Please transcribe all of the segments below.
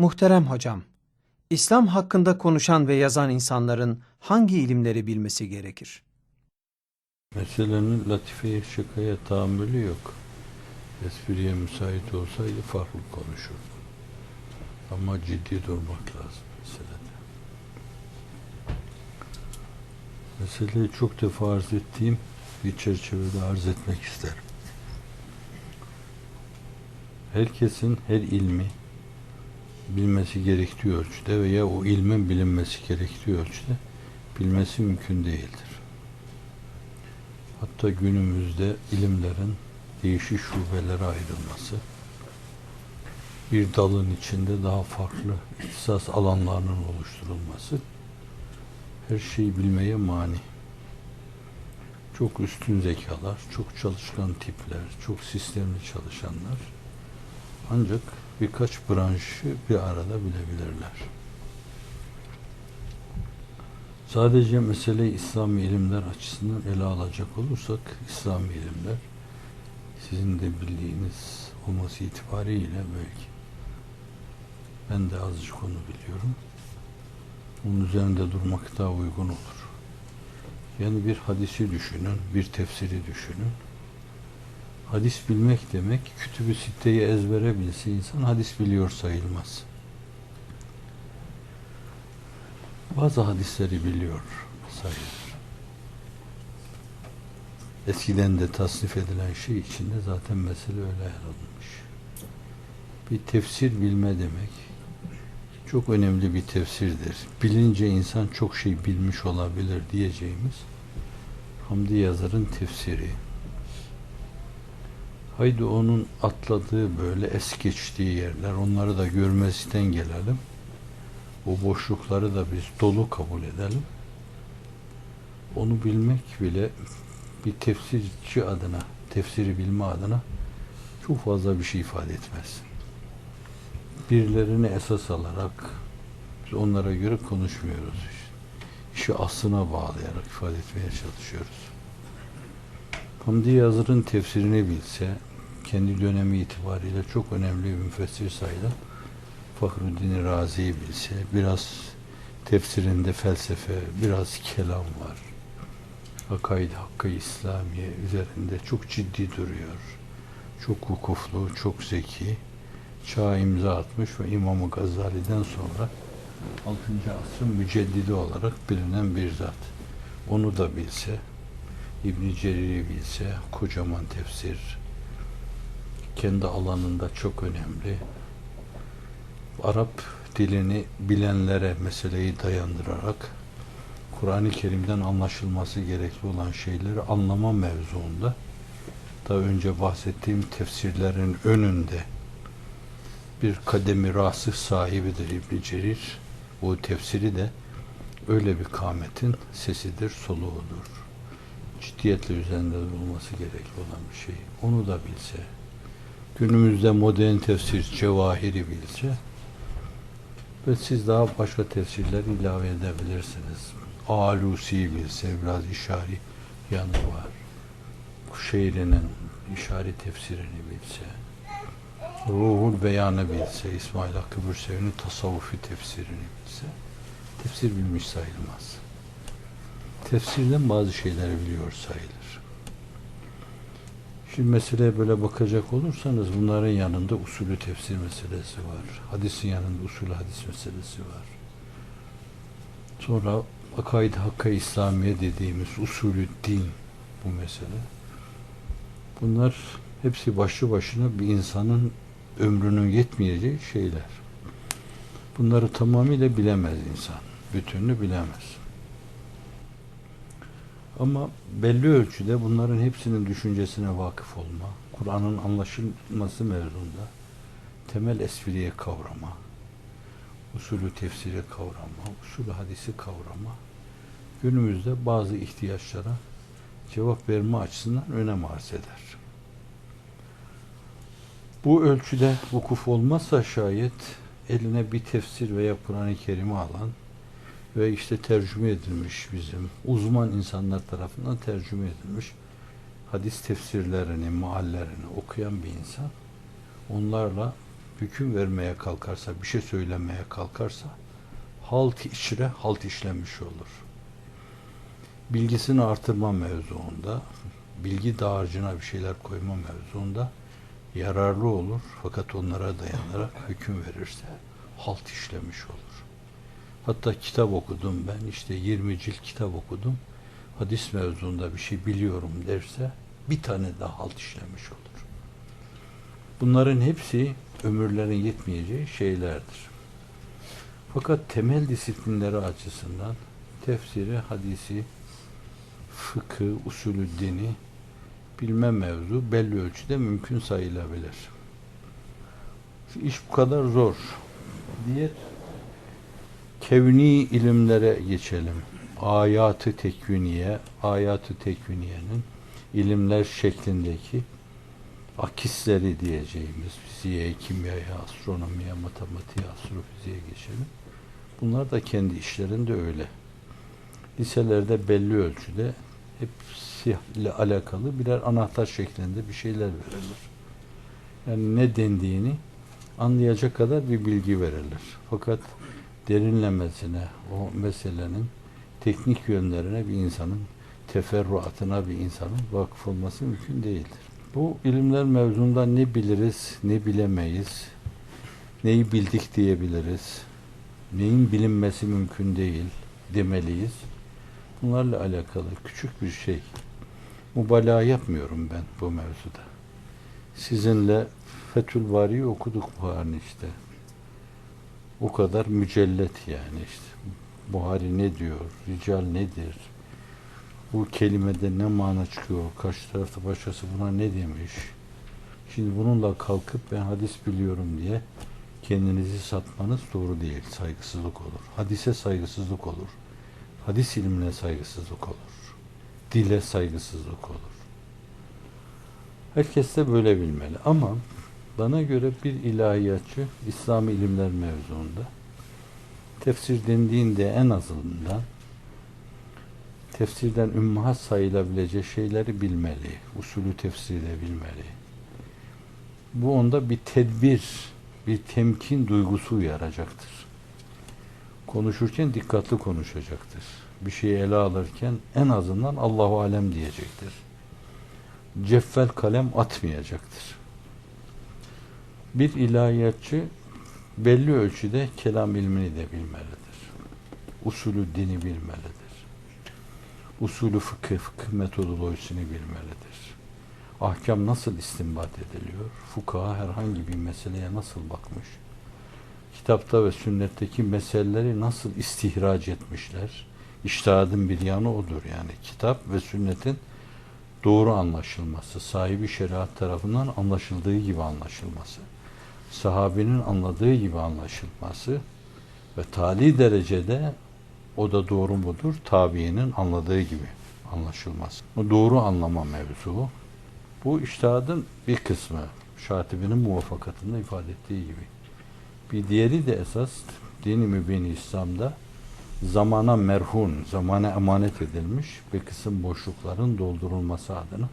Muhterem hocam, İslam hakkında konuşan ve yazan insanların hangi ilimleri bilmesi gerekir? Meselenin latifeye şakaya tahammülü yok. Espriye müsait olsaydı farklı konuşurdu. Ama ciddi durmak lazım meselede. Meseleyi çok defa arz ettiğim bir çerçevede arz etmek isterim. Herkesin her ilmi bilmesi gerektiği ölçüde veya o ilmin bilinmesi gerektiği ölçüde bilmesi mümkün değildir. Hatta günümüzde ilimlerin değişik şubelere ayrılması, bir dalın içinde daha farklı ihtisas alanlarının oluşturulması her şeyi bilmeye mani. Çok üstün zekalar, çok çalışkan tipler, çok sistemli çalışanlar ancak birkaç branşı bir arada bilebilirler. Sadece meseleyi İslami ilimler açısından ele alacak olursak, İslami ilimler sizin de bildiğiniz olması itibariyle belki ben de azıcık onu biliyorum. Onun üzerinde durmak daha uygun olur. Yani bir hadisi düşünün, bir tefsiri düşünün. Hadis bilmek demek, kütübü sitteyi ezbere bilse insan hadis biliyor sayılmaz. Bazı hadisleri biliyor sayılır. Eskiden de tasnif edilen şey içinde zaten mesele öyle yer alınmış. Bir tefsir bilme demek çok önemli bir tefsirdir. Bilince insan çok şey bilmiş olabilir diyeceğimiz Hamdi Yazar'ın tefsiri. Haydi onun atladığı böyle es geçtiği yerler onları da görmezden gelelim. O boşlukları da biz dolu kabul edelim. Onu bilmek bile bir tefsirci adına, tefsiri bilme adına çok fazla bir şey ifade etmez. Birilerini esas alarak biz onlara göre konuşmuyoruz. İşi aslına bağlayarak ifade etmeye çalışıyoruz. Hamdi Yazır'ın tefsirini bilse, kendi dönemi itibariyle çok önemli bir müfessir sayılan Fahruddin Razi'yi bilse, biraz tefsirinde felsefe, biraz kelam var. Akaid Hakkı İslamiye üzerinde çok ciddi duruyor. Çok vukuflu, çok zeki. Çağa imza atmış ve İmam-ı Gazali'den sonra 6. asrın müceddidi olarak bilinen bir zat. Onu da bilse, İbn Cerir'i bilse, kocaman tefsir, kendi alanında çok önemli. Arap dilini bilenlere meseleyi dayandırarak Kur'an-ı Kerim'den anlaşılması gerekli olan şeyleri anlama mevzuunda daha önce bahsettiğim tefsirlerin önünde bir kademi rasih sahibidir İbn Cerir. Bu tefsiri de öyle bir kametin sesidir, soluğudur. Ciddiyetle üzerinde durulması gerekli olan bir şey. Onu da bilse, günümüzde modern tefsir cevahiri bilse ve siz daha başka tefsirler ilave edebilirsiniz. Alusi bilse biraz işari yanı var. Kuşeyri'nin işari tefsirini bilse, Ruhul Beyanı bilse, İsmail Hakkı Bürsevi'nin tasavvufi tefsirini bilse, tefsir bilmiş sayılmaz. Tefsirden bazı şeyleri biliyor sayılır. Şimdi meseleye böyle bakacak olursanız bunların yanında usulü tefsir meselesi var. Hadisin yanında usulü hadis meselesi var. Sonra akaid hakka İslamiye dediğimiz usulü din bu mesele. Bunlar hepsi başlı başına bir insanın ömrünün yetmeyeceği şeyler. Bunları tamamıyla bilemez insan. Bütününü bilemez. Ama belli ölçüde bunların hepsinin düşüncesine vakıf olma, Kur'an'ın anlaşılması mevzunda temel espriye kavrama, usulü tefsiri kavrama, usulü hadisi kavrama günümüzde bazı ihtiyaçlara cevap verme açısından önem arz eder. Bu ölçüde vukuf olmazsa şayet eline bir tefsir veya Kur'an-ı Kerim'i alan ve işte tercüme edilmiş bizim uzman insanlar tarafından tercüme edilmiş hadis tefsirlerini, meallerini okuyan bir insan onlarla hüküm vermeye kalkarsa, bir şey söylemeye kalkarsa halt içre halt işlemiş olur. Bilgisini artırma mevzuunda, bilgi dağarcığına bir şeyler koyma mevzuunda yararlı olur. Fakat onlara dayanarak hüküm verirse halt işlemiş olur. Hatta kitap okudum ben, işte 20 cilt kitap okudum. Hadis mevzuunda bir şey biliyorum derse bir tane daha halt işlemiş olur. Bunların hepsi ömürlerin yetmeyeceği şeylerdir. Fakat temel disiplinleri açısından tefsiri, hadisi, fıkı, usulü dini bilme mevzu belli ölçüde mümkün sayılabilir. İş bu kadar zor. Diğer kevni ilimlere geçelim. Ayatı tekviniye, ayatı tekviniyenin ilimler şeklindeki akisleri diyeceğimiz fiziğe, kimyaya, astronomiye, matematiğe, astrofiziğe geçelim. Bunlar da kendi işlerinde öyle. Liselerde belli ölçüde hepsiyle alakalı birer anahtar şeklinde bir şeyler verilir. Yani ne dendiğini anlayacak kadar bir bilgi verilir. Fakat derinlemesine o meselenin teknik yönlerine bir insanın teferruatına bir insanın vakıf olması mümkün değildir. Bu ilimler mevzunda ne biliriz, ne bilemeyiz, neyi bildik diyebiliriz, neyin bilinmesi mümkün değil demeliyiz. Bunlarla alakalı küçük bir şey. Mübalağa yapmıyorum ben bu mevzuda. Sizinle Fethül okuduk Buhari'nin işte. O kadar mücellet yani işte. Buhari ne diyor, rical nedir, bu kelimede ne mana çıkıyor, karşı tarafta başkası buna ne demiş. Şimdi bununla kalkıp ben hadis biliyorum diye kendinizi satmanız doğru değil, saygısızlık olur. Hadise saygısızlık olur. Hadis ilmine saygısızlık olur. Dile saygısızlık olur. Herkes de böyle bilmeli. Ama bana göre bir ilahiyatçı İslami ilimler mevzuunda tefsir dendiğinde en azından tefsirden ümmahat sayılabilecek şeyleri bilmeli. Usulü tefsirde bilmeli. Bu onda bir tedbir, bir temkin duygusu uyaracaktır. Konuşurken dikkatli konuşacaktır. Bir şeyi ele alırken en azından Allahu alem diyecektir. Ceffel kalem atmayacaktır. Bir ilahiyatçı belli ölçüde kelam ilmini de bilmelidir. Usulü dini bilmelidir usulü fıkıh, fıkıh metodolojisini bilmelidir. Ahkam nasıl istinbat ediliyor? Fukaha herhangi bir meseleye nasıl bakmış? Kitapta ve sünnetteki meseleleri nasıl istihraç etmişler? İştihadın bir yanı odur yani. Kitap ve sünnetin doğru anlaşılması, sahibi şeriat tarafından anlaşıldığı gibi anlaşılması, sahabinin anladığı gibi anlaşılması ve tali derecede o da doğru mudur? Tabiinin anladığı gibi anlaşılmaz. O doğru anlama mevzu. Bu iştihadın bir kısmı. Şatibi'nin muvaffakatında ifade ettiği gibi. Bir diğeri de esas dini mübini İslam'da zamana merhun, zamana emanet edilmiş bir kısım boşlukların doldurulması adına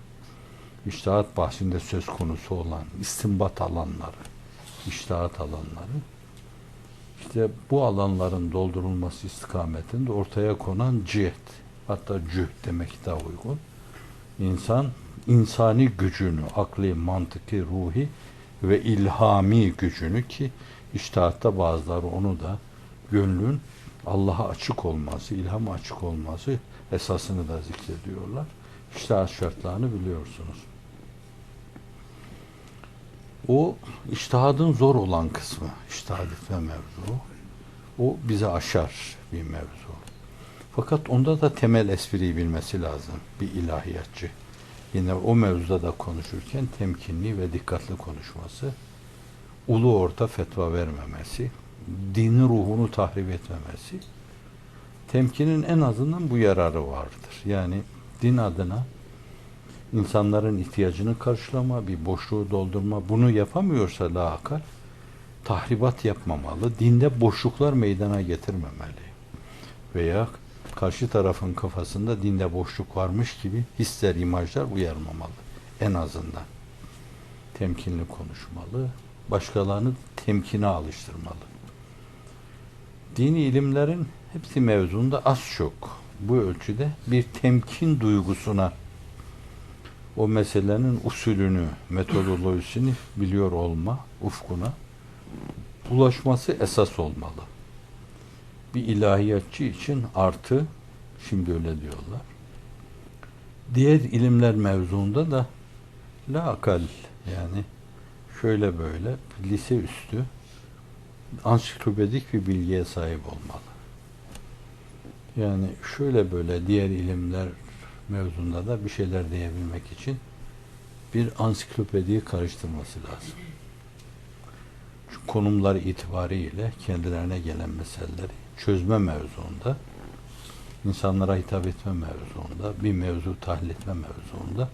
iştihat bahsinde söz konusu olan istimbat alanları, iştihat alanları işte bu alanların doldurulması istikametinde ortaya konan cihet, hatta cüh demek daha uygun. İnsan, insani gücünü, akli, mantıki, ruhi ve ilhami gücünü ki iştahatta bazıları onu da gönlün Allah'a açık olması, ilham açık olması esasını da zikrediyorlar. İştahat şartlarını biliyorsunuz. O iştihadın zor olan kısmı, iştihad etme mevzu. O bize aşar bir mevzu. Fakat onda da temel espriyi bilmesi lazım bir ilahiyatçı. Yine o mevzuda da konuşurken temkinli ve dikkatli konuşması, ulu orta fetva vermemesi, dini ruhunu tahrip etmemesi, temkinin en azından bu yararı vardır. Yani din adına insanların ihtiyacını karşılama, bir boşluğu doldurma, bunu yapamıyorsa lakal, tahribat yapmamalı, dinde boşluklar meydana getirmemeli. Veya karşı tarafın kafasında dinde boşluk varmış gibi hisler, imajlar uyarmamalı. En azından. Temkinli konuşmalı, başkalarını temkine alıştırmalı. Dini ilimlerin hepsi mevzunda az çok bu ölçüde bir temkin duygusuna o meselenin usulünü, metodolojisini biliyor olma ufkuna ulaşması esas olmalı. Bir ilahiyatçı için artı, şimdi öyle diyorlar. Diğer ilimler mevzuunda da la akal yani şöyle böyle lise üstü ansiklopedik bir bilgiye sahip olmalı. Yani şöyle böyle diğer ilimler mevzunda da bir şeyler diyebilmek için bir ansiklopediyi karıştırması lazım. Şu konumları itibariyle kendilerine gelen meseleleri çözme mevzuunda, insanlara hitap etme mevzuunda, bir mevzu tahlil etme mevzuunda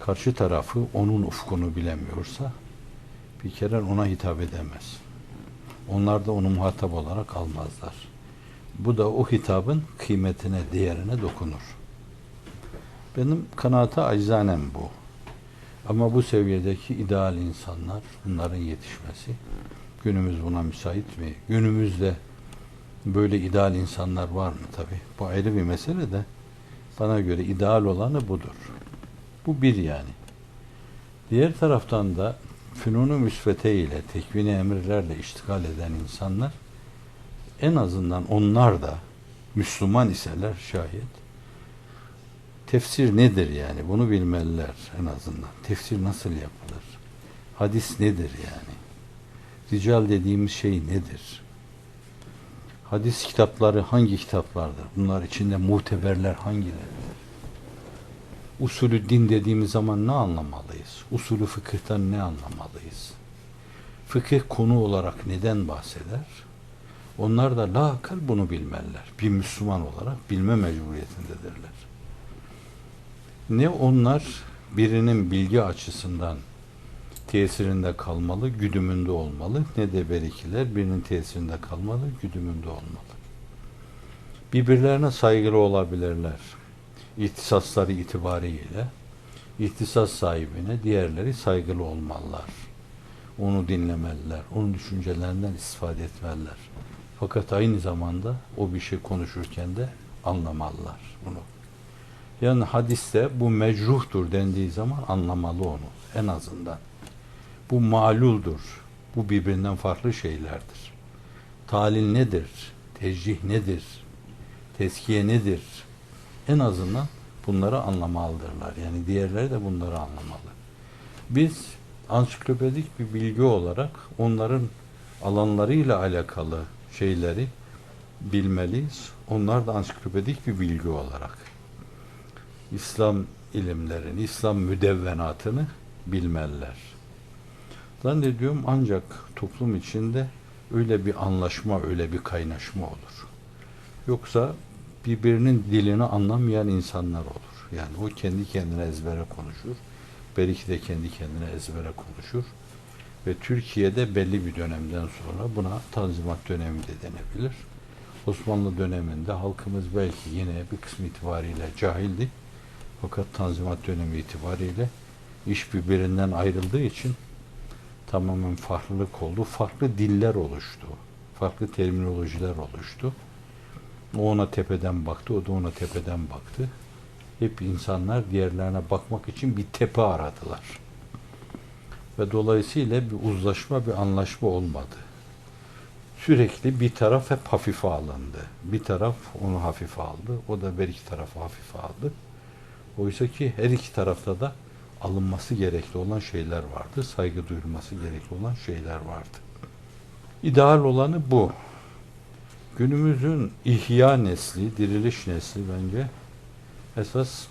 karşı tarafı onun ufkunu bilemiyorsa bir kere ona hitap edemez. Onlar da onu muhatap olarak almazlar. Bu da o hitabın kıymetine, değerine dokunur. Benim kanaate acizanem bu. Ama bu seviyedeki ideal insanlar, bunların yetişmesi, günümüz buna müsait mi? Günümüzde böyle ideal insanlar var mı tabi? Bu ayrı bir mesele de bana göre ideal olanı budur. Bu bir yani. Diğer taraftan da fünunu müsvete ile, tekvini emirlerle iştigal eden insanlar en azından onlar da Müslüman iseler şayet tefsir nedir yani bunu bilmeliler en azından. Tefsir nasıl yapılır? Hadis nedir yani? Rical dediğimiz şey nedir? Hadis kitapları hangi kitaplardır? Bunlar içinde muteberler hangileridir? Usulü din dediğimiz zaman ne anlamalıyız? Usulü fıkıhtan ne anlamalıyız? Fıkıh konu olarak neden bahseder? Onlar da lakal bunu bilmeliler. Bir Müslüman olarak bilme mecburiyetindedirler. Ne onlar birinin bilgi açısından tesirinde kalmalı, güdümünde olmalı, ne de berikiler birinin tesirinde kalmalı, güdümünde olmalı. Birbirlerine saygılı olabilirler. İhtisasları itibariyle ihtisas sahibine diğerleri saygılı olmalılar. Onu dinlemeliler, onun düşüncelerinden istifade etmeliler. Fakat aynı zamanda o bir şey konuşurken de anlamalılar bunu. Yani hadiste bu mecruhtur dendiği zaman anlamalı onu en azından. Bu maluldur. Bu birbirinden farklı şeylerdir. Talil nedir? Tecih nedir? Teskiye nedir? En azından bunları anlamalıdırlar. Yani diğerleri de bunları anlamalı. Biz ansiklopedik bir bilgi olarak onların alanlarıyla alakalı şeyleri bilmeliyiz. Onlar da ansiklopedik bir bilgi olarak. İslam ilimlerini, İslam müdevvenatını bilmeliler. Zannediyorum ancak toplum içinde öyle bir anlaşma, öyle bir kaynaşma olur. Yoksa birbirinin dilini anlamayan insanlar olur. Yani o kendi kendine ezbere konuşur. Belki de kendi kendine ezbere konuşur. Ve Türkiye'de belli bir dönemden sonra buna tanzimat dönemi de denebilir. Osmanlı döneminde halkımız belki yine bir kısmı itibariyle cahildi. Fakat tanzimat dönemi itibariyle iş birbirinden ayrıldığı için tamamen farklılık oldu. Farklı diller oluştu. Farklı terminolojiler oluştu. O ona tepeden baktı, o da ona tepeden baktı. Hep insanlar diğerlerine bakmak için bir tepe aradılar. Ve dolayısıyla bir uzlaşma, bir anlaşma olmadı. Sürekli bir taraf hep hafife alındı. Bir taraf onu hafife aldı. O da bir iki tarafı hafife aldı. Oysa ki her iki tarafta da alınması gerekli olan şeyler vardı. Saygı duyulması gerekli olan şeyler vardı. İdeal olanı bu. Günümüzün ihya nesli, diriliş nesli bence esas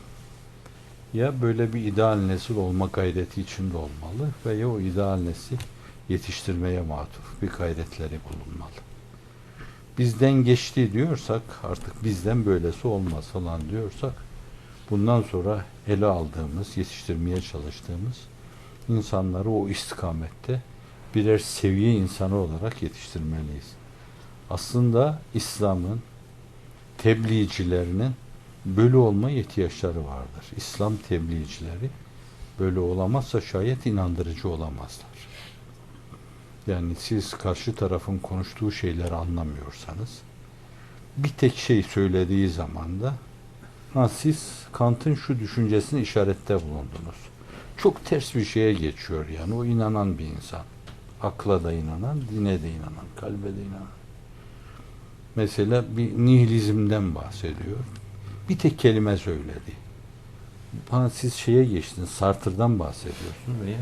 ya böyle bir ideal nesil olma gayreti içinde olmalı veya o ideal nesli yetiştirmeye matuf bir gayretleri bulunmalı. Bizden geçti diyorsak artık bizden böylesi olmaz falan diyorsak bundan sonra ele aldığımız, yetiştirmeye çalıştığımız insanları o istikamette birer seviye insanı olarak yetiştirmeliyiz. Aslında İslam'ın tebliğcilerinin böyle olma ihtiyaçları vardır. İslam tebliğcileri böyle olamazsa şayet inandırıcı olamazlar. Yani siz karşı tarafın konuştuğu şeyleri anlamıyorsanız bir tek şey söylediği zaman da ha siz Kant'ın şu düşüncesini işarette bulundunuz. Çok ters bir şeye geçiyor yani. O inanan bir insan. Akla da inanan, dine de inanan, kalbe de inanan. Mesela bir nihilizmden bahsediyor. Bir tek kelime söyledi. Ha, siz şeye geçtiniz, Sartre'dan bahsediyorsunuz veya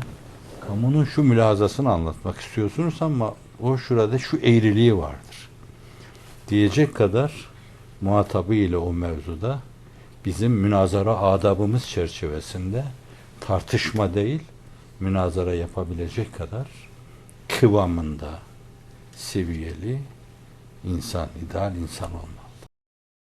kamunun şu mülazasını anlatmak istiyorsunuz ama o şurada şu eğriliği vardır. Diyecek kadar muhatabı ile o mevzuda bizim münazara adabımız çerçevesinde tartışma değil, münazara yapabilecek kadar kıvamında seviyeli insan, ideal insan olmak.